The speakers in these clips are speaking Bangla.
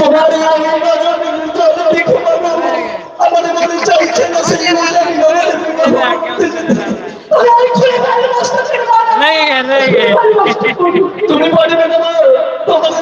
তোমার আমাদের মনে চাইছে না সেই তুমি পারবে না তোমার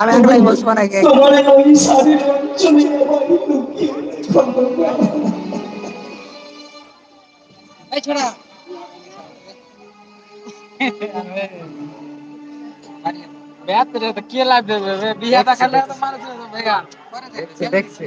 আমি একলাই বসবো নাকি রাখবে না। কে লাভ বিয়া দেখালে তো মানুষ ভেগা দেখছি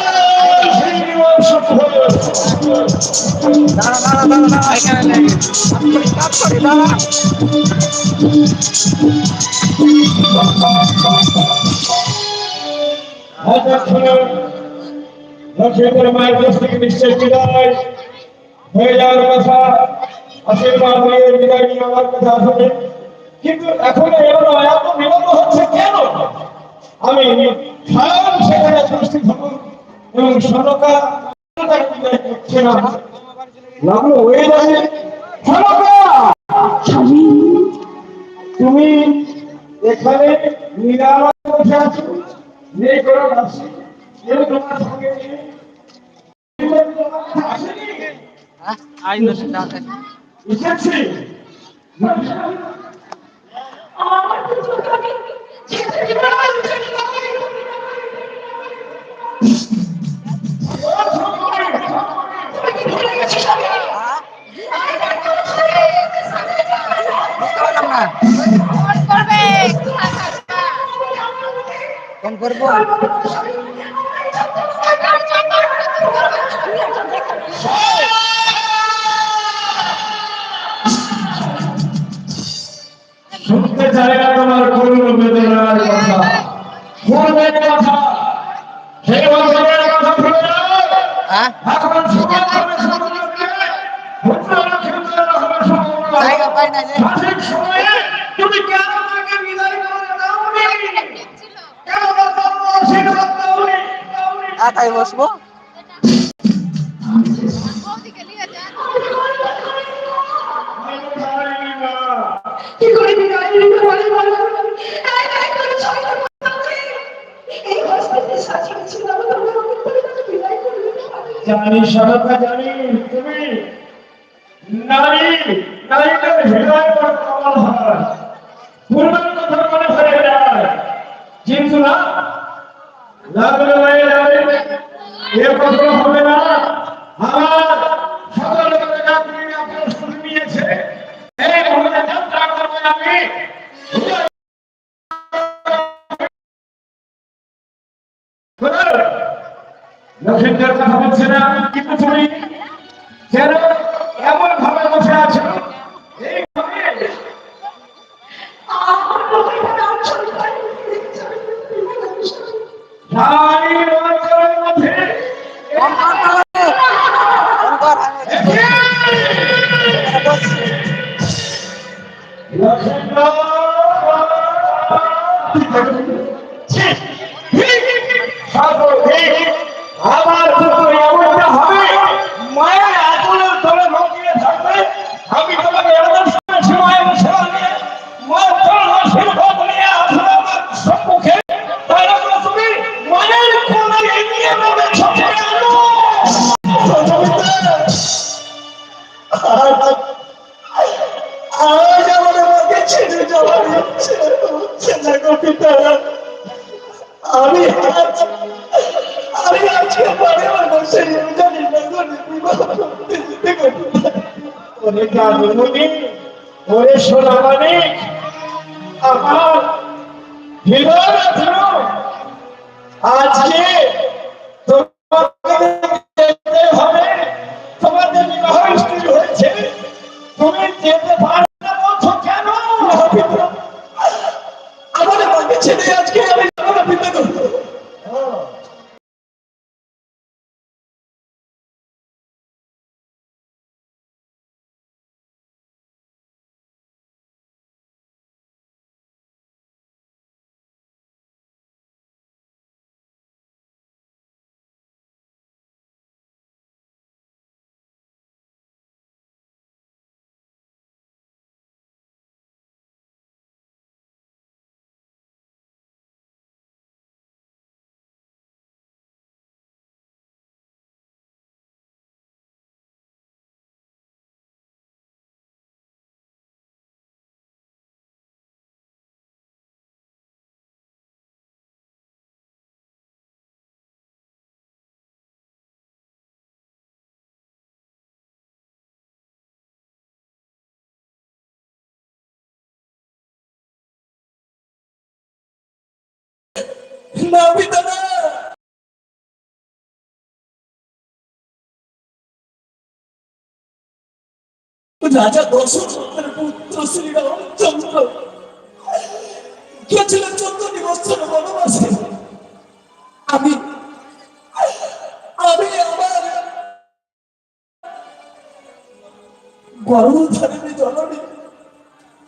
দাঁড়া দাঁড়া দাঁড়া দাঁড়া এখানে লেগে কাজ করি দাঁড়া লক্ষ্মীপুর মায়ের কাছ থেকে নিশ্চয় বিদায় হয়ে যাওয়ার কথা আশীর্বাদ নিয়ে বিদায় নিয়ে আমার কাছে আসবে কিন্তু এখন এগুলো এত বিলম্ব হচ্ছে কেন? আমি স্বয়ং সেখানে উপস্থিত এবং সরকার তুমি এখানে নিরাময় বসে আছো নেই এসেছি আমার পুত্রকে আমি ছেড়ে দিতে পারব না। তুমি কি ভুলে গেছিস আমি? বুঝতে পারলাম না ফোন করব শুনতে চাই না তোমার করুণ বেদনার কথা। শুনবে কথা? সেই অঞ্চলের কথা শুনে সঠিক সময়ে তুমি কেন আমাকে বিদায় করে দাওনি কেন বাবা আশীর্বাদ দাওনি দাওনি বসবো? কি করে বিদায় নিতে পারি বলো? এক এক করে ছয় এই হসপিটালে সাজিয়ে ছিল তোমার আমাকে বিদায় করবে। জানি সরকার জানি তুমি নারী নারীদের হৃদয় বড় কমল হয় পূর্বের কথা মনে পড়ে যায় কিন্তু না লাগলে হয়ে যাবে এ কথা ছেড়ে যাওয়ার ইচ্ছে হচ্ছে না। আমি আমি আজকে পরে আমার সেই জানি না করে, বিবাহ করতে যেতে করতে ওরে গানমণি ওরে সোনামানি আমার হৃদয় আজকে তোমাকে হবে, তোমাদের বিবাহ স্থির হয়েছে তুমি যেতে পারবে না পিতা না রাজা দশরথের পুত্র শ্রী রামচন্দ্র গিয়েছিলেন চোদ্দ বছর বনবাসে আমি আমি আমার গর্ভধারিণী জননী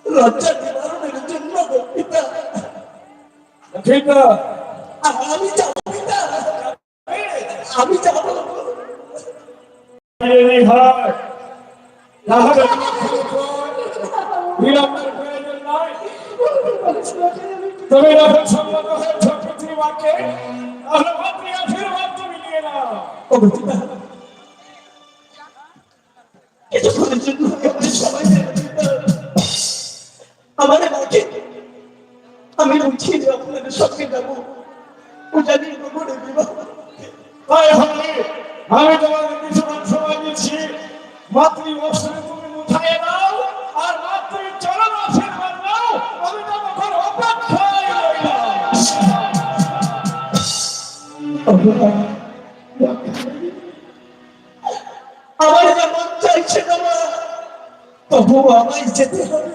লজ্জা নিবারণের জন্য পিতা ঠিক আমি যাব আমি যাব হয় তুমি যখন সম্মত হয়েছ পৃথিবীকে তাহলে মাতৃ আশীর্বাদ তুমি নিয়ে নাও তাই আমি তোমাদের কিছুক্ষণ সময় দিচ্ছি। মাতৃ বস্ত্রে তুমি মুঠায় দাও আর মাতৃ চরণ আশীর্বাদ দাও আমি তখন অপেক্ষায় আমার যেমন চাইছে না তবু আমায় যেতে হবে।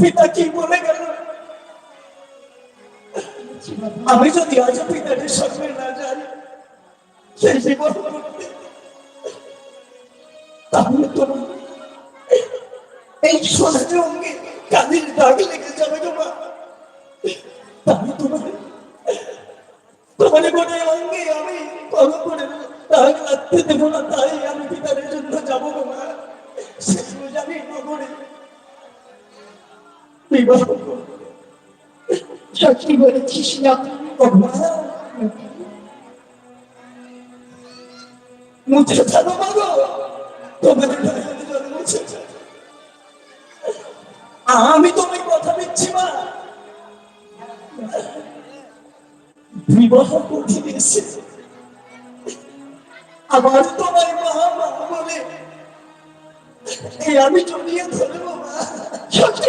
পিতা কি বলে? আমি যদি আজ পিতাদের সঙ্গে না যাই সেই জীবন তাহলে তোমার এই সোনার অঙ্গে কাঁদির দাগ লেগে যাবে তোমার তাহলে তোমার তোমার মনে অঙ্গে আমি কল করে দাগ লাগতে দেবো না, তাই আমি পিতাদের জন্য যাব না সেগুলো জানি নগরে বিবাহ সত্যি বলেছিস তোমায় কথা দিচ্ছি মা। বিবাহ করতে এসে আবার তোমার মা মা বলে এই আমি জড়িয়ে ধরবো মা। সত্যি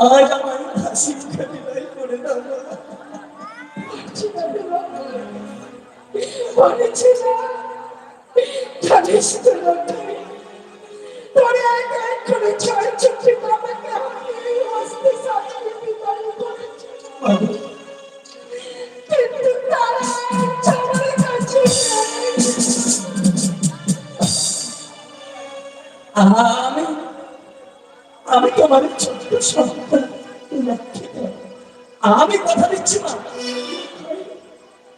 আজ আমার হাসি মুখে বিদায় করে দাও না। বলেছি না জানিস তো লক্ষ্মী তোরে এক এক করে ছয় চুক্তি বাবাকে আমি এই হস্তে সাজিয়ে বিদায় করেছি কিন্তু তারা আজ আমার কাছে নেই। আমি আমি তোমার ছোট্ট সন্তান আমি কথা দিচ্ছি মা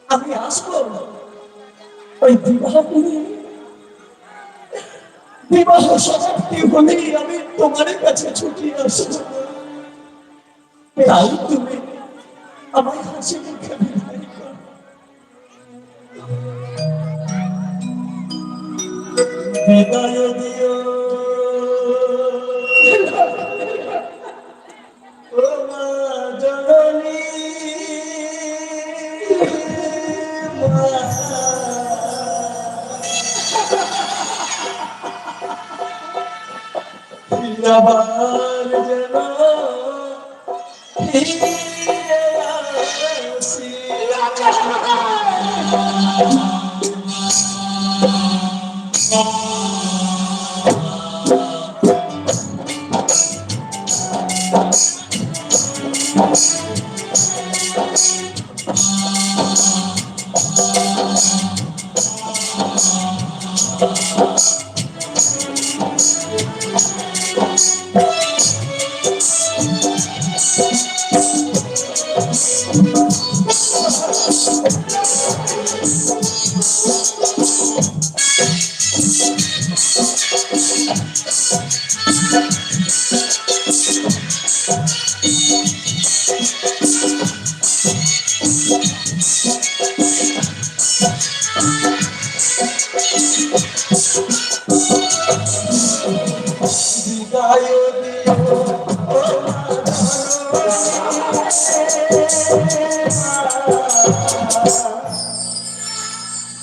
আমি আসব। ওই বিবাহ করে বিবাহ সমাপ্তি হলেই আমি তোমার কাছে ছুটি আসব। তাই তুমি আমার হাসি মুখে বিদায় আবার যেন ফিরে আসি।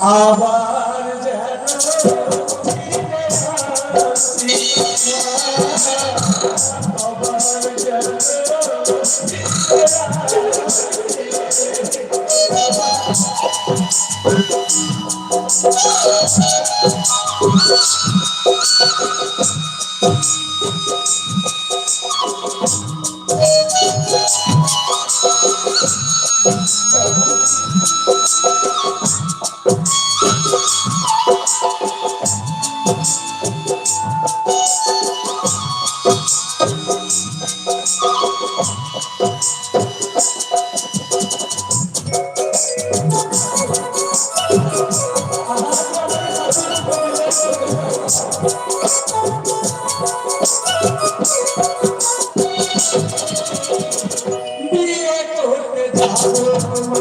আবার যেন ফিরে আসি।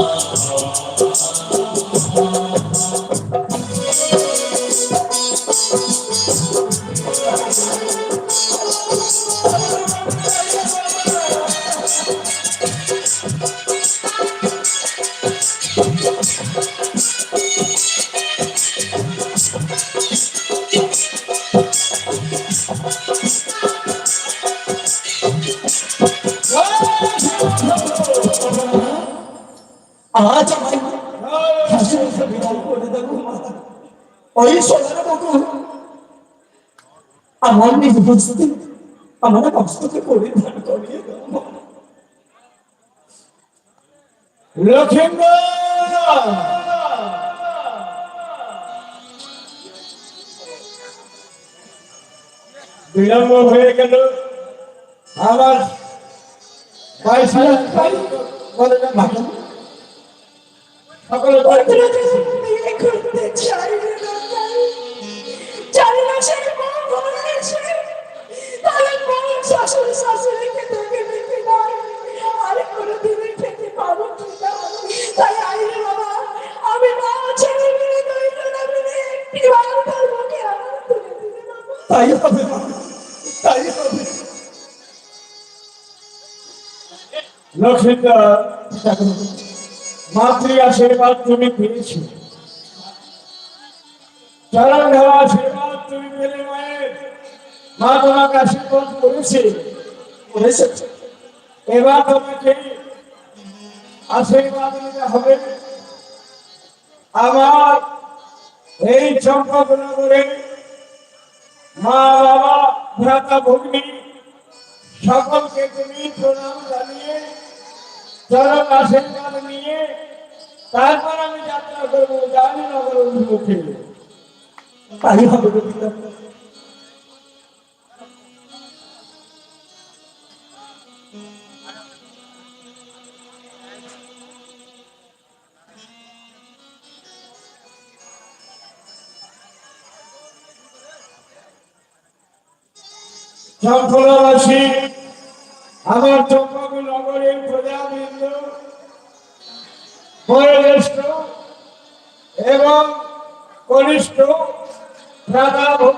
Oh, oh, oh. বকুল আমার নিজ আমার কষ্টকে পরিধান করিয়ে বিলম্ব হয়ে গেল আমার বাইশ লাখ ভাই বলে না ভালো সকলে বাড়ি করতে চাই না। মাসের তাহলে বউ শাশুড়ি শাশুড়িকে দেখে দেখে নাই। আর কোনোদিনই খেতে পাবো কি না। তাই আইরে বাবা, আমি মা ছেলে মিলে দুই জনে মিলে একটি বার তার মুখে আনন্দ তুলে দিলে তাই হবে মা, তাই হবে লক্ষিন্দর মাতৃ আশীর্বাদ তুমি পেয়েছ। চরণ ধরা আশীর্বাদ তুমি পেলে মায়ের। মা তোমাকে আশীর্বাদ করেছে করেছে। এবার তোমাকে আশীর্বাদ নিতে হবে। আমার এই চম্পকনগরে মা, বাবা, ভ্রাতা, ভগ্নী, সকলকে তুমি প্রণাম জানিয়ে চরম আশীর্বাদ নিয়ে তারপর আমি যাত্রা করব জানি নগর অভিমুখে তাই হবে। চম্পলাবাসী আমার চম্পক কনিষ্ঠ বলছি